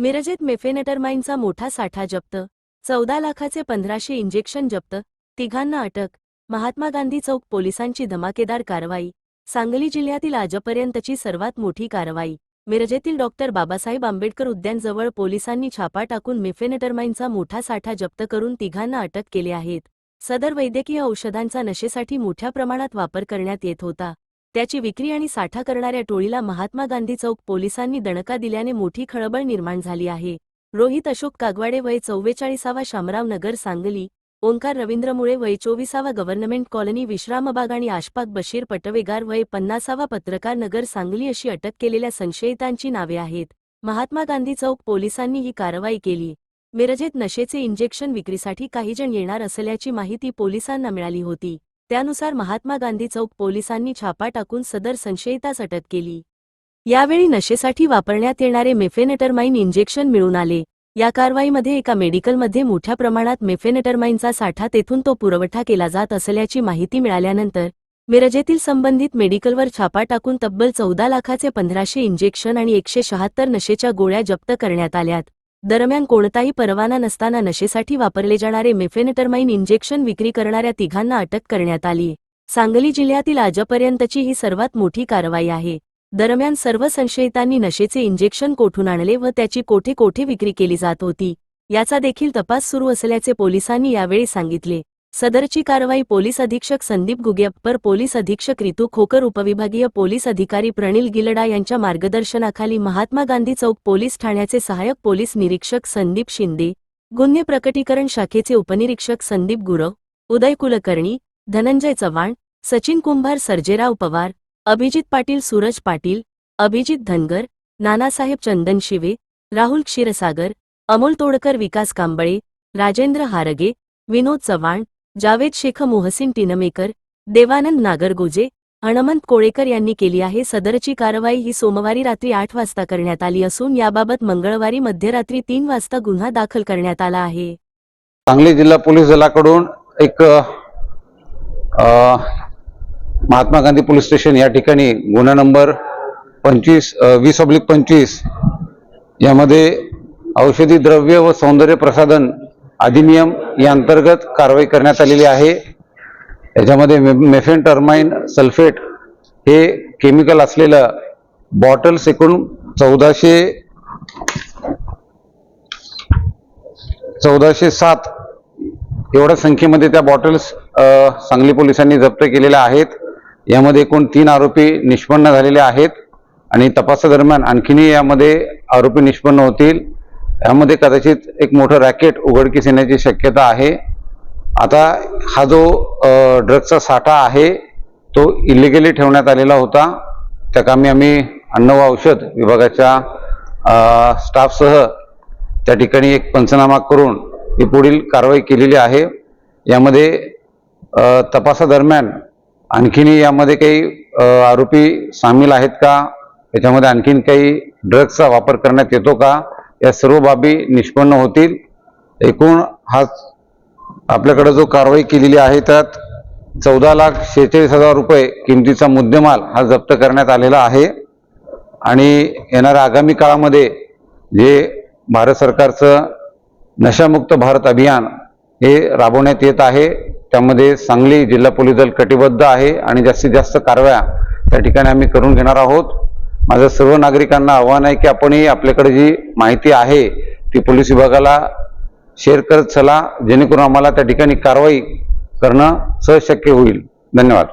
मिरजेत मेफेनेटरमाइनचा मोठा साठा जप्त. चौदा लाखाचे पंधराशे इंजेक्शन जप्त. तिघांना अटक. महात्मा गांधी चौक पोलिसांची धमाकेदार कारवाई. सांगली जिल्ह्यातील आजपर्यंतची सर्वात मोठी कारवाई. मिरजेतील डॉक्टर बाबासाहेब आंबेडकर उद्यानजवळ पोलिसांनी छापा टाकून मेफेनेटरमाईनचा मोठा साठा जप्त करून तिघांना अटक केले आहेत सदर वैद्यकीय औषधांचा नशेसाठी मोठ्या प्रमाणात वापर करण्यात येत होता. त्याची विक्री आणि साठा करणाऱ्या टोळीला महात्मा गांधी चौक पोलिसांनी दणका दिल्याने मोठी खळबळ निर्माण झाली आहे. रोहित अशोक कागवाडे वय चव्वेचाळीसावा शामराव नगर सांगली ओंकार रवींद्र मुळे वय चोवीसावा गव्हर्नमेंट कॉलनी विश्रामबाग आणि आशपाक बशीर पटवेगार वय पन्नासावा पत्रकार नगर सांगली अशी अटक केलेल्या संशयितांची नावे आहेत. महात्मा गांधी चौक पोलिसांनी ही कारवाई केली. मिरजेत नशेचे इंजेक्शन विक्रीसाठी काही जण येणार असल्याची माहिती पोलिसांना मिळाली होती. त्यानुसार महात्मा गांधी चौक पोलिसांनी छापा टाकून सदर संशयितास अटक केली. यावेळी नशेसाठी वापरण्यात येणारे मेफेनेटरमाइन इंजेक्शन मिळून आले. या कारवाईमध्ये एका मेडिकलमध्ये मोठ्या प्रमाणात मेफेनेटरमाइनचा साठा तेथून तो पुरवठा केला जात असल्याची माहिती मिळाल्यानंतर मिरजेतील संबंधित मेडिकलवर छापा टाकून तब्बल चौदा लाखाचे पंधराशे इंजेक्शन आणि एकशे शहात्तर नशेच्या गोळ्या जप्त करण्यात आल्यात. दरम्यान कोणताही परवाना नसताना नशेसाठी वापरले जाणारे मेफेनेटरमाइन इंजेक्शन विक्री करणाऱ्या तिघांना अटक करण्यात आली. सांगली जिल्ह्यातील आजपर्यंतची ही सर्वात मोठी कारवाई आहे. दरम्यान सर्व संशयितांनी नशेचे इंजेक्शन कोठून आणले व त्याची कोठे कोठे विक्री केली जात होती याचा देखील तपास सुरू असल्याचे पोलिसांनी यावेळी सांगितले. सदरची कारवाई पोलीस अधीक्षक संदीप गुगेप्पर पोलीस अधीक्षक रितू खोकर उपविभागीय पोलीस अधिकारी प्रणिल गिलडा यांच्या मार्गदर्शनाखाली महात्मा गांधी चौक पोलीस ठाण्याचे सहाय्यक पोलीस निरीक्षक संदीप शिंदे गुन्हे प्रकटीकरण शाखेचे उपनिरीक्षक संदीप गुरव उदय कुलकर्णी धनंजय चव्हाण सचिन कुंभार सर्जेराव पवार अभिजित पाटील सूरज पाटील अभिजित धनगर नानासाहेब चंदन शिवे राहुल क्षीरसागर अमोल तोडकर विकास कांबळे राजेंद्र हारगे विनोद चव्हाण जावेद शेख मोहसिन टिनमेकर देवानंद नागरगोजे हणमंत कोळेकर यांनी केली आहे. सदरची कारवाई ही सोमवारी रात्री आठ वाजता करण्यात आली असून याबाबत मंगळवारी मध्यरात्री तीन वाजता गुन्हा दाखल करण्यात आला आहे. सांगली जिल्हा पोलीस दलाकडून एक महात्मा गांधी पोलीस स्टेशन या ठिकाणी गुन्हा नंबर पंचवीस वीस ऑब्लिक पंचवीस यामध्ये औषधी द्रव्य व सौंदर्य प्रसाधन अधिनियम या अंतर्गत कारवाई करण्यात आलेली आहे. याच्यामध्ये मे मेफेन टर्माइन सल्फेट हे केमिकल असलेलं बॉटल्स एकूण चौदाशे चौदाशे सात एवढ्या संख्येमध्ये त्या बॉटल्स सांगली पोलिसांनी जप्त केलेल्या आहेत. यामध्ये एकूण तीन आरोपी निष्पन्न झालेले आहेत आणि तपासादरम्यान आणखीनही यामध्ये आरोपी निष्पन्न होतील. यामध्ये कदाचित एक मोठं रॅकेट उघडकीस येण्याची शक्यता आहे. आता हा जो अ, साठा आहे तो इलिगली ठेवण्यात आलेला होता. त्या कामी आम्ही अन्न व औषध विभागाच्या स्टाफसह त्या ठिकाणी एक पंचनामा करून ही पुढील कारवाई केलेली आहे. यामध्ये तपासादरम्यान आणखीनही यामध्ये काही आरोपी सामील आहेत का? याच्यामध्ये आणखीन काही ड्रग्सचा वापर करण्यात येतो का? या सर्व बाबी निष्पन्न होतील. एकूण हा आपल्याकडे जो कारवाई केलेली आहे त्यात चौदा लाख शेहेचाळीस हजार रुपये किमतीचा मुद्देमाल हा जप्त करण्यात आलेला आहे. आणि येणाऱ्या आगामी काळामध्ये जे भारत सरकारचं नशामुक्त भारत अभियान हे राबवण्यात येत आहे त्यामध्ये सांगली जिल्हा पोलीस दल कटिबद्ध आहे आणि जास्तीत जास्त कारवाया त्या ठिकाणी आम्ही करून घेणार आहोत. माझं सर्व नागरिकांना आव्हान आहे की आपणही आपल्याकडे जी माहिती आहे ती पोलीस विभागाला शेअर करत चला जेणेकरून आम्हाला त्या ठिकाणी कारवाई करणं सहज शक्य होईल. धन्यवाद.